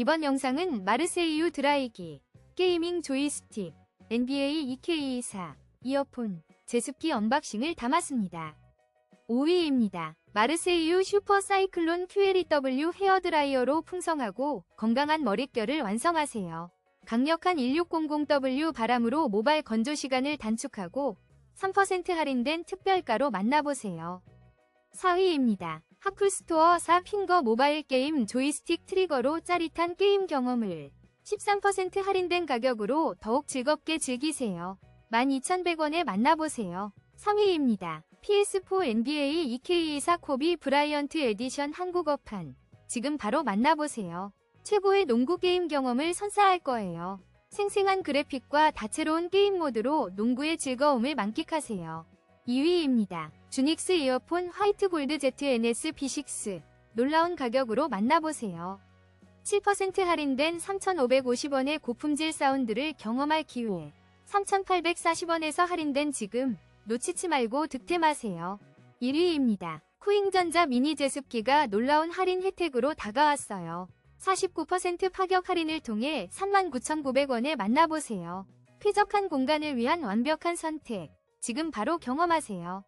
이번 영상은 마르세이유 드라이기, 게이밍 조이스틱, NBA 2K24, 이어폰, 제습기 언박싱을 담았습니다. 5위입니다. 마르세이유 슈퍼 사이클론 QLEW 헤어드라이어로 풍성하고 건강한 머릿결을 완성하세요. 강력한 1600W 바람으로 모발 건조 시간을 단축하고 3% 할인된 특별가로 만나보세요. 4위입니다. 하쿨스토어 4 핑거 모바일 게임 조이스틱 트리거로 짜릿한 게임 경험을 13% 할인된 가격으로 더욱 즐겁게 즐기세요. 12,100원에 만나보세요. 3위입니다. PS4 NBA 2K24 코비 브라이언트 에디션 한국어판. 지금 바로 만나보세요. 최고의 농구 게임 경험을 선사할 거예요. 생생한 그래픽과 다채로운 게임 모드로 농구의 즐거움을 만끽하세요. 2위입니다. 주닉스 이어폰 화이트 골드 ZNS B6. 놀라운 가격으로 만나보세요. 7% 할인된 3,550원의 고품질 사운드를 경험할 기회. 3,840원에서 할인된 지금 놓치지 말고 득템하세요. 1위입니다. 쿠잉전자 미니 제습기가 놀라운 할인 혜택으로 다가왔어요. 49% 파격 할인을 통해 39,900원에 만나보세요. 쾌적한 공간을 위한 완벽한 선택. 지금 바로 경험하세요.